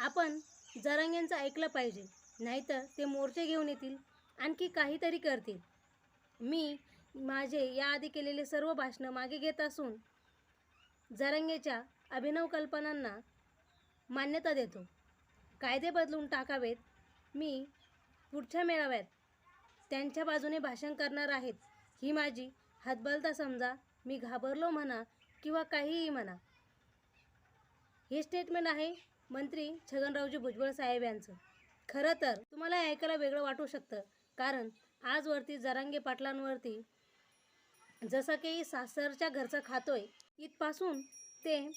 आपण जरांग्यांचं ऐकलं पाहिजे नाहीतर ते मोर्चे घेऊन येतील आणखी काहीतरी करतील. मी माझे याआधी केलेले सर्व भाषणं मागे घेत असून जरांगेच्या अभिनव कल्पनांना मान्यता देतो. कायदे बदलून टाकावेत. मी पुढच्या मेळाव्यात त्यांच्या बाजूने भाषण करणार आहेत ही माझी हतबलता समजा. मी घाबरलो म्हणा किंवा काहीही म्हणा. हे स्टेटमेंट आहे मंत्री छगनरावजी भुजबळ साहेब यांचं. खरं तर तुम्हाला ऐकायला वेगळं वाटू शकतं कारण आजवरती जरांगे पाटलांवरती जसं की सासरच्या घरचं खातोय इथपासून ते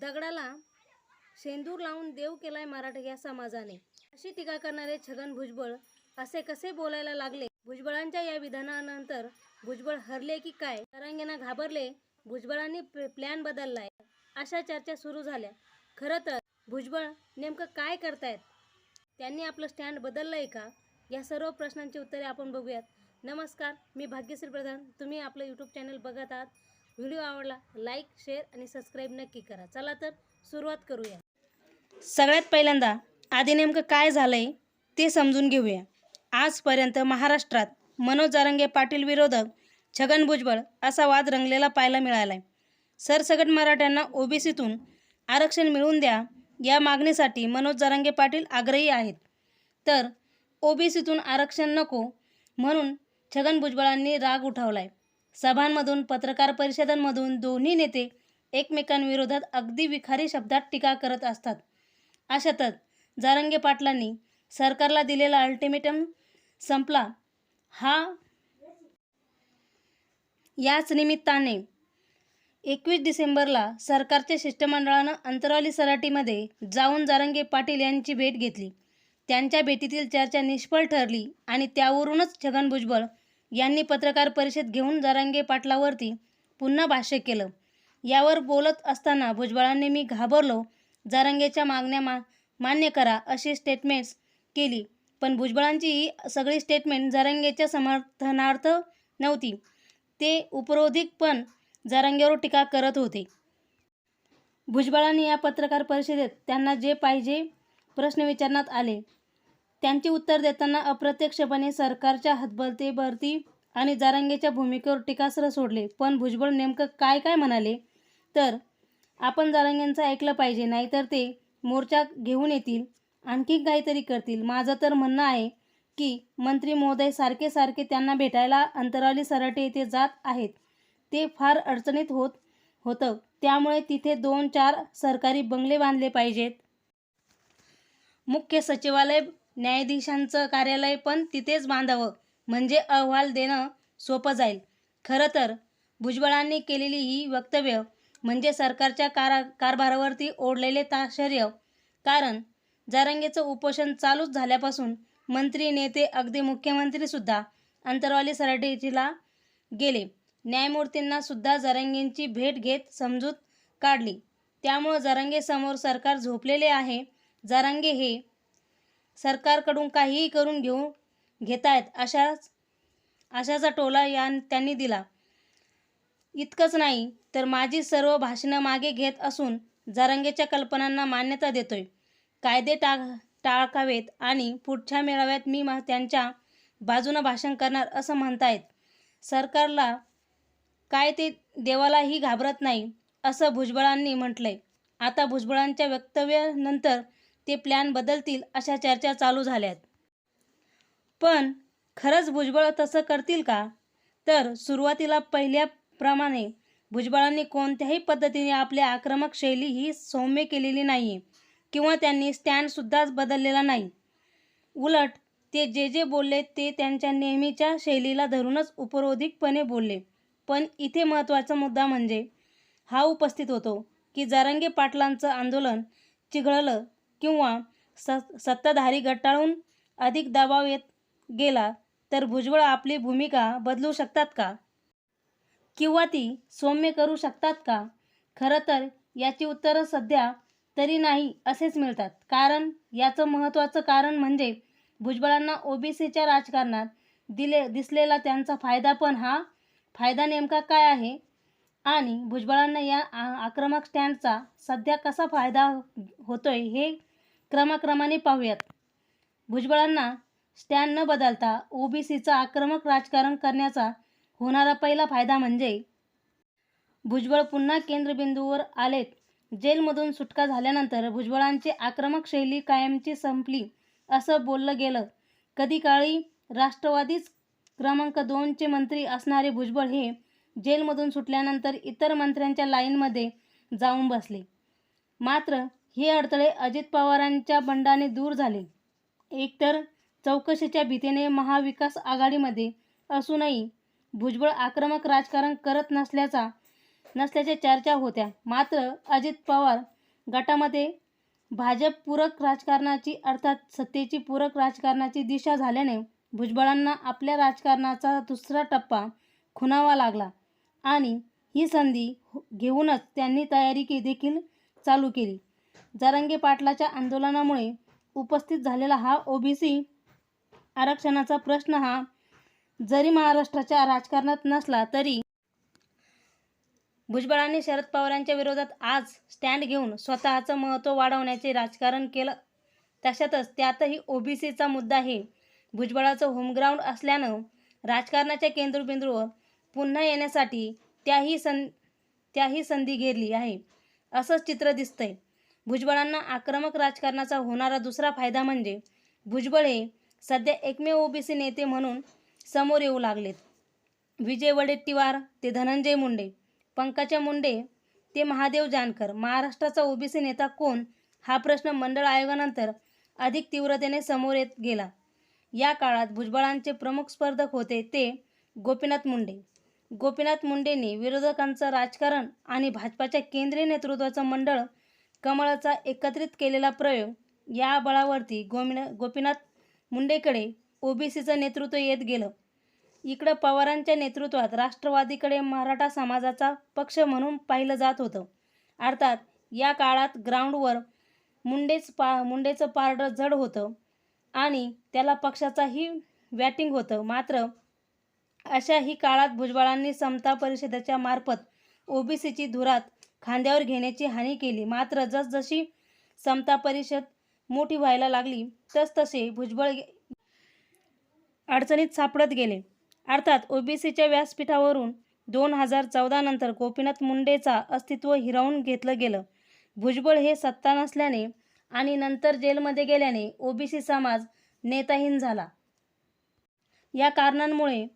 दगडाला शेंदूर लावून देव केलाय मराठा या समाजाने. अशी टीका करणारे छगन भुजबळ असे कसे बोलायला लागले? भुजबळांच्या या विधानानंतर भुजबळ हरले की काय? तरंगेना घाबरले भुजबळांनी प्ल- प्लॅन बदललाय. अशा चर्चा सुरू झाल्या. खरं तर भुजबळ नेमकं काय करतायत? त्यांनी आपलं स्टँड बदललं आहे का? या सर्व प्रश्नांची उत्तरे आपण बघूयात. नमस्कार मी भाग्यश्री प्रधान. तुम्ही आपलं यूट्यूब चॅनल बघत आहात. व्हिडिओ आवडला लाईक शेअर आणि सबस्क्राईब नक्की करा. चला तर सुरुवात करूया. सगळ्यात पहिल्यांदा आधी नेमकं काय झालंय ते समजून घेऊया. आजपर्यंत महाराष्ट्रात मनोज जारंगे पाटील विरोधक छगन भुजबळ असा वाद रंगलेला पाहायला मिळाला आहे सरसकट मराठ्यांना ओबीसीतून आरक्षण मिळवून द्या या मागणीसाठी मनोज जारंगे पाटील आग्रही आहेत. तर ओबीसीतून आरक्षण नको म्हणून छगन भुजबळांनी राग उठवलाय. सभांमधून पत्रकार परिषदांमधून दोन्ही नेते एकमेकांविरोधात अगदी विखारी शब्दात टीका करत असतात. अशातच जारंगे पाटलांनी सरकारला दिलेला अल्टिमेटम संपला. हा याच निमित्ताने एकवीस डिसेंबरला सरकारच्या शिष्टमंडळानं अंतरावली सराटीमध्ये जाऊन जारंगे पाटील यांची भेट घेतली. त्यांच्या भेटीतील चर्चा निष्फळ ठरली आणि त्यावरूनच छगन भुजबळ यांनी पत्रकार परिषद घेऊन जारंगे पाटलावरती पुन्हा भाष्य केलं. यावर बोलत असताना भुजबळांनी मी घाबरलो. जारंगेच्या मागण्या मा मान्य करा अशी स्टेटमेंट्स केली. पण भुजबळांची ही सगळी स्टेटमेंट जारंगेच्या समर्थनार्थ नव्हती. ते उपरोधिक पण जारंगेवर टीका करत होते. भुजबळांनी या पत्रकार परिषदेत त्यांना जे पाहिजे प्रश्न विचारण्यात आले. त्यांची उत्तर देताना अप्रत्यक्षपणे सरकारच्या हतबलतेवरती आणि जारंगेच्या भूमिकेवर टीकास्त्र सोडले. पण भुजबळ नेमकं काय काय म्हणाले? तर आपण जारंगेंचं ऐकलं पाहिजे नाहीतर ते मोर्चा घेऊन येतील आणखी काहीतरी करतील. माझं तर म्हणणं आहे की मंत्री महोदय सारखे सारखे त्यांना भेटायला अंतरावली सराटे येथे जात आहेत. ते फार अडचणीत होत होतं. त्यामुळे तिथे दोन चार सरकारी बंगले बांधले पाहिजेत. मुख्य सचिवालय न्यायाधीशांचं कार्यालय पण तिथेच बांधावं म्हणजे अहवाल देणं सोपं जाईल. खरं तर भुजबळांनी केलेली ही वक्तव्य म्हणजे सरकारच्या कारा कारभारावरती ओढलेले ताश्चर्य कारण जारंगेचं उपोषण चालूच झाल्यापासून मंत्री नेते अगदी मुख्यमंत्रीसुद्धा अंतरवाली सराटीला गेले. न्यायमूर्तींना सुद्धा जरांगेंची भेट घेत समजूत काढली. त्यामुळं जरांगेसमोर सरकार झोपलेले आहे. जरांगे हे सरकारकडून काहीही करून घेऊ घेतायत अशाच अशाचा टोला या त्यांनी दिला. इतकंच नाही तर माझी सर्व भाषणं मागे घेत असून जरांगेच्या कल्पनांना मान्यता देतोय. कायदे टा टाळकावेत आणि पुढच्या मेळाव्यात मी मा- त्यांच्या बाजूनं भाषण करणार असं म्हणतायत. सरकारला काय ते देवालाही घाबरत नाही असं भुजबळांनी म्हटलंय. आता भुजबळांच्या वक्तव्यानंतर ते प्लॅन बदलतील अशा चर्चा चालू झाल्यात. पण खरंच भुजबळ तसं करतील का? तर सुरुवातीला पहिल्याप्रमाणे भुजबळांनी कोणत्याही पद्धतीने आपली आक्रमक शैली ही सौम्य केलेली नाही आहे किंवा त्यांनी स्टँडसुद्धाच बदललेला नाही. उलट ते जे जे बोलले ते त्यांच्या नेहमीच्या शैलीला धरूनच उपरोधिकपणे बोलले. पण इथे महत्त्वाचा मुद्दा म्हणजे हा उपस्थित होतो की जरांगे पाटलांचं आंदोलन चिघळलं किंवा स सत्ताधारी गटाळून अधिक दबाव येत गेला तर भुजबळ आपली भूमिका बदलू शकतात का? किंवा ती सौम्य करू शकतात का? खरं तर याची उत्तरं सध्या तरी नाही असेच मिळतात. कारण याचं महत्त्वाचं कारण म्हणजे भुजबळांना ओबीसीच्या राजकारणात दिले दिसलेला त्यांचा फायदा पण हा फायदा नेमका काय आहे? आणि भुजबळांना या आ- आक्रमक स्टँडचा सध्या कसा फायदा होतोय हे क्रमाक्रमाने पाहूयात. भुजबळांना स्टँड न बदलता ओबीसीचं आक्रमक राजकारण करण्याचा होणारा पहिला फायदा म्हणजे भुजबळ पुन्हा केंद्रबिंदूवर आलेत. जेलमधून सुटका झाल्यानंतर भुजबळांची आक्रमक शैली कायमची संपली असं बोललं गेलं. कधी काळी राष्ट्रवादीच क्रमांक दोनचे मंत्री असणारे भुजबळ हे जेलमधून सुटल्यानंतर इतर मंत्र्यांच्या लाईनमध्ये जाऊन बसले. मात्र हे अडथळे अजित पवारांच्या बंडाने दूर झाले. एकतर चौकशीच्या भीतीने महाविकास आघाडीमध्ये असूनही भुजबळ आक्रमक राजकारण करत नसल्याचा नसल्याच्या चर्चा होत्या. मात्र अजित पवार गटामध्ये भाजप पूरक राजकारणाची अर्थात सत्तेची पूरक राजकारणाची दिशा झाल्याने भुजबळांना आपल्या राजकारणाचा दुसरा टप्पा खुणावा लागला आणि ही संधी हो- घेऊनच त्यांनी तयारी के देखील चालू केली. जारंगे पाटलाच्या आंदोलनामुळे उपस्थित झालेला हा ओबीसी आरक्षणाचा प्रश्न हा जरी महाराष्ट्राच्या राजकारणात नसला तरी भुजबळांनी शरद पवारांच्या विरोधात आज स्टँड घेऊन स्वतःचं महत्त्व वाढवण्याचे राजकारण केलं. तशातच त्यातही ओबीसीचा मुद्दा हे भुजबळाचं होमग्राऊंड असल्यानं राजकारणाच्या केंद्रबिंदूवर पुन्हा येण्यासाठी त्याही सं त्याही संधी घेरली आहे. असंच चित्र दिसतंय. भुजबळांना आक्रमक राजकारणाचा होणारा दुसरा फायदा म्हणजे भुजबळ हे सध्या एकमेव ओबीसी नेते म्हणून समोर येऊ लागलेत. विजय वडेट्टीवार ते धनंजय मुंडे पंकजा मुंडे ते महादेव जानकर. महाराष्ट्राचा ओबीसी नेता कोण? हा प्रश्न मंडळ आयोगानंतर अधिक तीव्रतेने समोर येत गेला. या काळात भुजबळांचे प्रमुख स्पर्धक होते ते गोपीनाथ मुंडे. गोपीनाथ मुंडेंनी विरोधकांचं राजकारण आणि भाजपाच्या केंद्रीय नेतृत्वाचं मंडळ कमळाचा एकत्रित केलेला प्रयोग या बळावरती गोमिना गोपीनाथ मुंडेकडे ओबीसीचं नेतृत्व येत गेलं. इकडं पवारांच्या नेतृत्वात राष्ट्रवादीकडे मराठा समाजाचा पक्ष म्हणून पाहिलं जात होतं. अर्थात या काळात ग्राउंडवर मुंडेच पा मुंडेचं पारडं जड होतं. आणि त्याला पक्षाचाही वॅटिंग होतं. मात्र अशाही काळात भुजबळांनी समता परिषदेच्या मार्फत ओबीसीची धुरात खांद्यावर घेण्याची हानी केली. मात्र जसजशी समता परिषद मोठी व्हायला लागली तसतसे भुजबळ अडचणीत सापडत गेले. अर्थात ओबीसीच्या व्यासपीठावरून दोन हजार चौदा नंतर गोपीनाथ मुंडेचा अस्तित्व हिरावून घेतलं गेलं. भुजबळ हे सत्ता नसल्याने आणि नंतर जेलमध्ये गेल्याने ओबीसी समाज नेताहीन झाला. या कारणांमुळे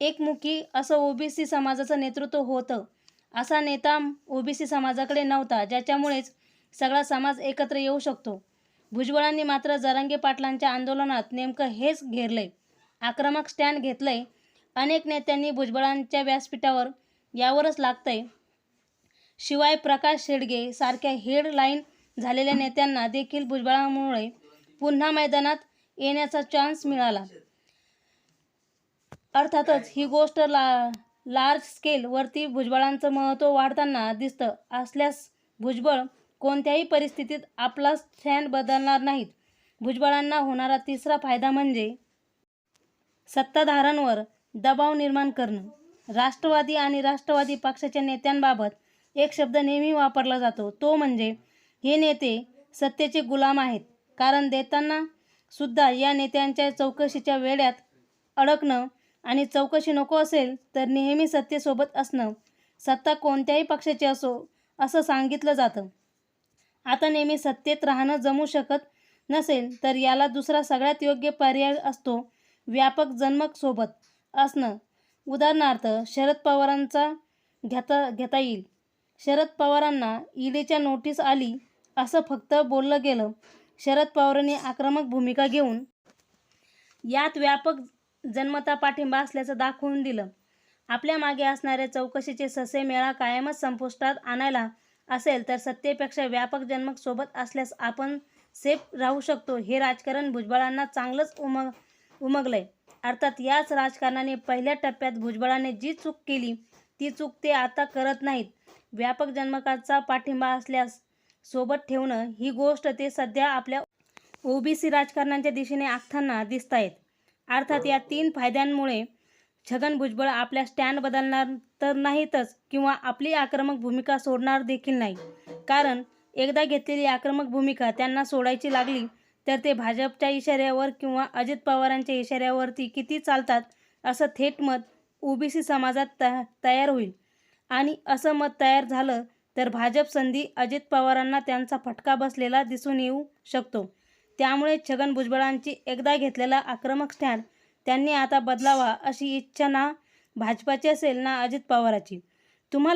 एकमुखी असं ओबीसी समाजाचं नेतृत्व होतं असा नेता ओबीसी समाजाकडे नव्हता ज्याच्यामुळेच सगळा समाज एकत्र येऊ शकतो. भुजबळांनी मात्र जरांगे पाटलांच्या आंदोलनात नेमकं हेच घेरलंय. आक्रमक स्टँड घेतलंय. अनेक नेत्यांनी भुजबळांच्या व्यासपीठावर यावरच लागतंय. शिवाय प्रकाश शेडगे सारख्या हेडलाईन झालेल्या नेत्यांना देखील भुजबळांमुळे पुन्हा मैदानात येण्याचा चान्स मिळाला. अर्थातच ही गोष्ट ला लार्ज स्केलवरती भुजबळांचं महत्त्व वाढताना दिसतं असल्यास भुजबळ कोणत्याही परिस्थितीत आपला स्टँड बदलणार नाहीत. भुजबळांना होणारा तिसरा फायदा म्हणजे सत्ताधाऱ्यांवर दबाव निर्माण करणं. राष्ट्रवादी आणि राष्ट्रवादी पक्षाच्या नेत्यांबाबत एक शब्द नेहमी वापरला जातो तो म्हणजे हे नेते सत्तेचे गुलाम आहेत. कारण देताना सुद्धा या नेत्यांच्या चौकशीच्या वेड्यात अडकणं आणि चौकशी नको असेल तर नेहमी सत्तेसोबत असणं सत्ता कोणत्याही पक्षाची असो असं सांगितलं जातं. आता नेहमी सत्तेत राहणं जमू शकत नसेल तर याला दुसरा सगळ्यात योग्य पर्याय असतो व्यापक जन्मक सोबत असणं. उदाहरणार्थ शरद पवारांचा घेता घेता येईल. शरद पवारांना ईडीच्या नोटीस आली असं फक्त बोललं गेलं. शरद पवारांनी आक्रमक भूमिका घेऊन यात व्यापक जन्मता पाठिंबा असल्याचं दाखवून दिलं. आपल्या मागे असणाऱ्या चौकशीचे ससे मेळा कायमच संपुष्टात आणायला असेल तर सत्तेपेक्षा व्यापक जन्मक सोबत असल्यास आपण सेफ राहू शकतो हे राजकारण भुजबळांना चांगलंच उमग उमगलंय. अर्थात याच राजकारणाने पहिल्या टप्प्यात भुजबळाने जी चूक केली ती चूक ते आता करत नाहीत. व्यापक जन्मकाचा पाठिंबा असल्यास सोबत ठेवणं ही गोष्ट ते सध्या आपल्या ओबीसी राजकारणाच्या दिशेने आखताना दिसत आहेत अर्थात या तीन फायद्यांमुळे छगन भुजबळ आपल्या स्टँड बदलणार तर नाहीतच किंवा आपली आक्रमक भूमिका सोडणार देखील नाही. कारण एकदा घेतलेली आक्रमक भूमिका त्यांना सोडायची लागली तर ते भाजपच्या इशाऱ्यावर किंवा अजित पवारांच्या इशाऱ्यावरती किती चालतात असं थेट मत ओबीसी समाजात त तयार होईल. आणि असं मत तयार झालं तर भाजप संधी अजित पवारांना त्यांचा फटका बसलेला दिसून येऊ शकतो. त्यामुळे छगन भुजबळांची एकदा घेतलेला आक्रमक स्टँड त्यांनी आता बदलावा अशी इच्छा ना भाजपाची असेल ना अजित पवारांची. तुम्हाला